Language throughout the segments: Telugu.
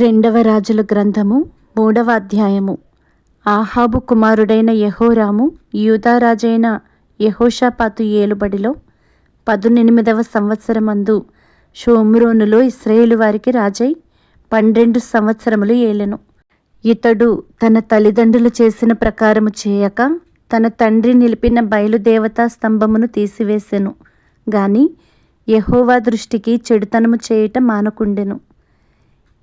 రెండవ రాజుల గ్రంథము మూడవ అధ్యాయము. ఆహాబు కుమారుడైన యహోరాము యూదారాజైన యహోషాపాతు ఏలుబడిలో పదునెనిమిదవ సంవత్సరమందు షోమ్రోనులో ఇస్రాయేలు వారికి రాజై పన్నెండు సంవత్సరములు ఏలెను. ఇతడు తన తల్లిదండ్రులు చేసిన ప్రకారము చేయక తన తండ్రి నిలిపిన బయలుదేవతా స్తంభమును తీసివేసెను. గాని యహోవా దృష్టికి చెడుతనము చేయట మానకుండెను.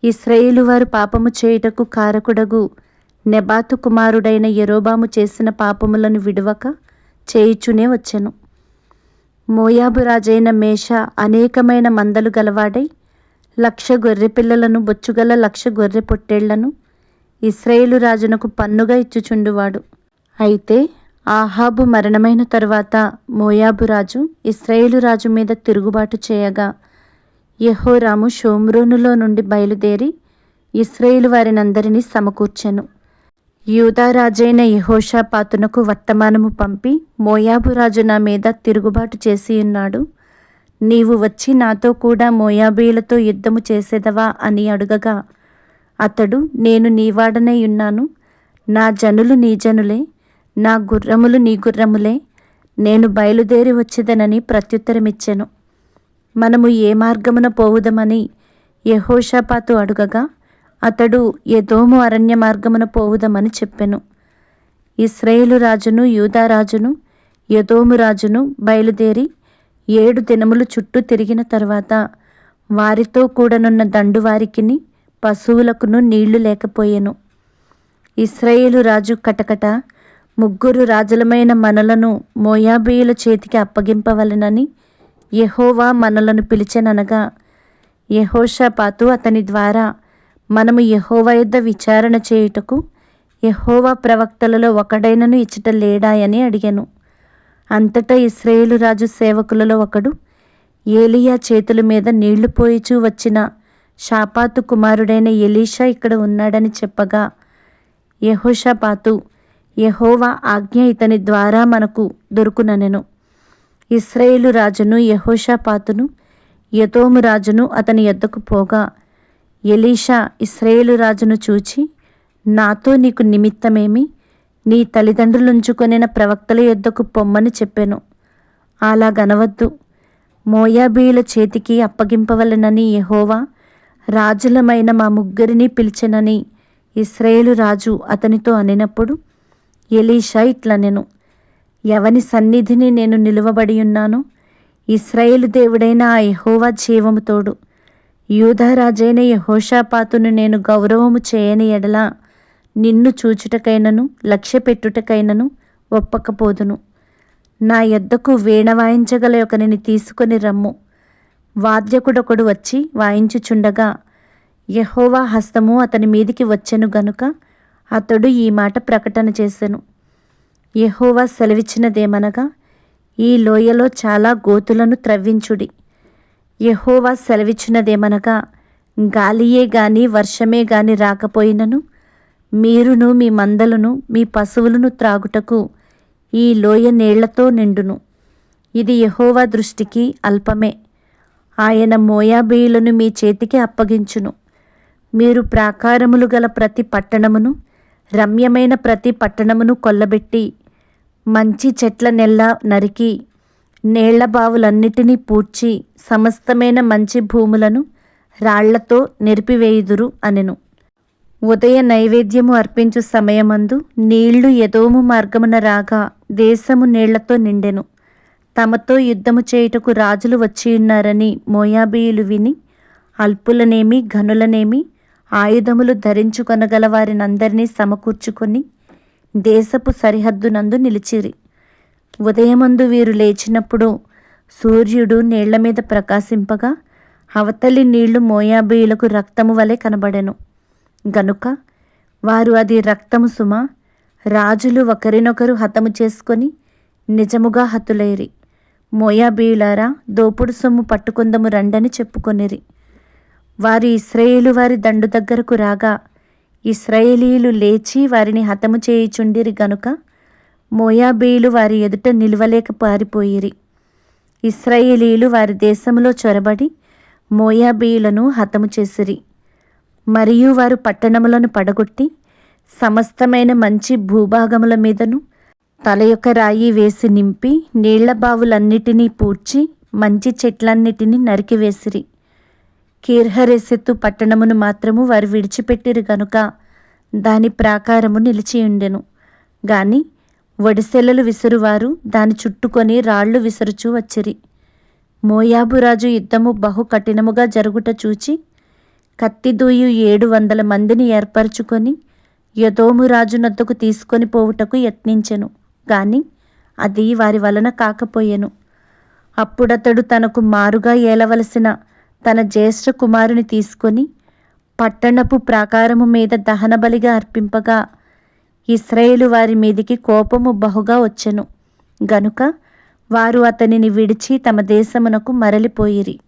ఇస్రయేలు వారు పాపము చేయుటకు కారకుడగు. నెబాతు కుమారుడైన ఎరోబాము చేసిన పాపములను విడువక చేయుచునే వచ్చెను. మోయాబు రాజైన మేష అనేకమైన మందలు గలవాడై లక్ష గొర్రె పిల్లలను బొచ్చుగల లక్ష గొర్రె పొట్టేళ్ళను ఇస్రాయేలు రాజునకు పన్నుగా ఇచ్చుచుండువాడు. అయితే ఆహాబు మరణమైన తరువాత మోయాబు రాజు ఇస్రాయేలు రాజు మీద తిరుగుబాటు చేయగా యహోరాము షోమ్రోనులో నుండి బయలుదేరి ఇస్రాయేలు వారినందరినీ సమకూర్చెను. యూదారాజైన యహోషాపాతునకు వర్తమానము పంపి మోయాబు రాజు నా మీద తిరుగుబాటు చేసి ఉన్నాడు. నీవు వచ్చి నాతో కూడా మోయాబీలతో యుద్ధము చేసేదవా అని అడుగగా అతడు నేను నీవాడనై ఉన్నాను. నా జనులు నీ జనులే నా గుర్రములు నీ గుర్రములే నేను బయలుదేరి వచ్చేదనని ప్రత్యుత్తరమిచ్చెను. మనము ఏ మార్గమున పోవుదమని యెహోషాపాతు అడుగగా అతడు యదోము అరణ్య మార్గమున పోవుదమని చెప్పెను. ఇస్రాయేలు రాజును యూదా రాజును యదోము రాజును బయలుదేరి ఏడు దినములు చుట్టూ తిరిగిన తర్వాత వారితో కూడనున్న దండువారికిని పశువులకును నీళ్ళు లేకపోయెను. ఇస్రాయేలు రాజు కటకట ముగ్గురు రాజులమైన మనలను మోయాబీయుల చేతికి అప్పగింపవలెనని యహోవా మనలను పిలిచెననగా యహోషపాతు అతని ద్వారా మనము యెహోవా యొద్ద విచారణ చేయుటకు యహోవా ప్రవక్తలలో ఒకడైనను ఇచ్చట లేడాయని అడిగాను. అంతటా ఇస్రాయేలు రాజు సేవకులలో ఒకడు ఏలియా చేతుల మీద నీళ్ళు పోయిచూ వచ్చిన షాపాతు కుమారుడైన ఎలీషా ఇక్కడ ఉన్నాడని చెప్పగా యహోషపాతు యహోవా ఆజ్ఞ ఇతని ద్వారా మనకు దొరుకుననెను. ఇస్రాయేలు రాజును యహోషాపాతును యతోము రాజును అతని ఎద్దకు పోగా ఎలీషా ఇస్రాయేలు రాజును చూచి నాతో నీకు నిమిత్తమేమి? నీ తల్లిదండ్రులుంచుకొనిన ప్రవక్తల యొద్దకు పొమ్మని చెప్పాను. అలా గనవద్దు మోయాబీయుల చేతికి అప్పగింపవలెనని యహోవా రాజులమైన మా ముగ్గురిని పిలిచెనని ఇస్రాయేలు రాజు అతనితో అనినప్పుడు ఎలీషా ఇట్లనెను. ఎవని సన్నిధిని నేను నిలువబడి ఉన్నాను? ఇస్రాయేలు దేవుడైన ఆ యహోవా జీవముతోడు. యూధరాజైన యహోషాపాతును నేను గౌరవము చేయని ఎడల నిన్ను చూచుటకైనను లక్ష్య పెట్టుటకైనను ఒప్పకపోదును. నా యొద్దకు వీణ వాయించగల ఒకరిని తీసుకొని రమ్ము. వాద్యకుడొకడు వచ్చి వాయించుచుండగా యహోవా హస్తము అతని మీదికి వచ్చెను గనుక అతడు ఈ మాట ప్రకటన చేసెను. యహోవా సెలవిచ్చినదేమనగా ఈ లోయలో చాలా గోతులను త్రవ్వించుడి. యహోవా సెలవిచ్చినదేమనగా గాలియే గాని వర్షమే గాని రాకపోయినను మీరును మీ మందలను మీ పశువులను త్రాగుటకు ఈ లోయ నీళ్ళతో నిండును. ఇది యహోవా దృష్టికి అల్పమే. ఆయన మోయాబీయులను మీ చేతికి అప్పగించును. మీరు ప్రాకారములు గల ప్రతి పట్టణమును రమ్యమైన ప్రతి పట్టణమును కొల్లబెట్టి మంచి చెట్ల నెల్ల నరికి నీళ్ళ బావులన్నిటినీ పూడ్చి సమస్తమైన మంచి భూములను రాళ్ళతో నెరిపివేయుదురు అనెను. ఉదయ నైవేద్యము అర్పించు సమయమందు నీళ్ళు ఎదోము మార్గమున రాగా దేశము నీళ్ళతో నిండెను. తమతో యుద్ధము చేయుటకు రాజులు వచ్చియున్నారని మోయాబీయులు విని అల్పులనేమి ఘనులనేమి ఆయుధములు ధరించుకొనగల వారినందరినీ సమకూర్చుకొని దేశపు సరిహద్దునందు నిలిచిరి. ఉదయమందు వీరు లేచినప్పుడు సూర్యుడు నీళ్ళ మీద ప్రకాశింపగా అవతలి నీళ్ళు మోయాబీయులకు రక్తము వలె కనబడెను. గనుక వారు అది రక్తము సుమ రాజులు ఒకరినొకరు హతము చేసుకొని నిజముగా హతులైరి. మోయాబీయులారా దోపుడు సొమ్ము పట్టుకుందము రండని చెప్పుకొనిరి. వారు ఇస్రాయేలు వారి దండు దగ్గరకు రాగా ఇస్రాయేలీలు లేచి వారిని హతము చేయుచుండిరి గనుక మోయాబీయులు వారి ఎదుట నిలవలేక పారిపోయిరి. ఇస్రాయేలీలు వారి దేశంలో చొరబడి మోయాబీయులను హతము చేసిరి. మరియు వారు పట్టణములను పడగొట్టి సమస్తమైన మంచి భూభాగముల మీదను తల యొక్క రాయి వేసి నింపి నీళ్ళ బావులన్నిటినీ పూడ్చి మంచి చెట్లన్నిటినీ నరికివేసిరి కీర్హరెసెత్తు పట్టణమును మాత్రము వారు విడిచిపెట్టిరు గనుక దాని ప్రాకారము నిలిచియుండెను గాని వడిసెలలు విసురువారు దాని చుట్టుకొని రాళ్ళు విసురుచూ వచ్చిరి. మోయాబురాజు యుద్ధము బహు కఠినముగా జరుగుట చూచి కత్తిదూయు ఏడు వందల మందిని ఏర్పరచుకొని యదోము నద్దకు తీసుకొని పోవుటకు యత్నించెను. గాని అది వారి వలన కాకపోయెను. అప్పుడతడు తనకు మారుగా ఏలవలసిన తన జ్యేష్ఠ కుమారుని తీసుకొని పట్టణపు ప్రాకారము మీద దహనబలిగా అర్పింపగా ఇస్రాయేలు వారి మీదికి కోపము బహుగా వచ్చెను. గనుక వారు అతనిని విడిచి తమ దేశమునకు మరలిపోయిరి.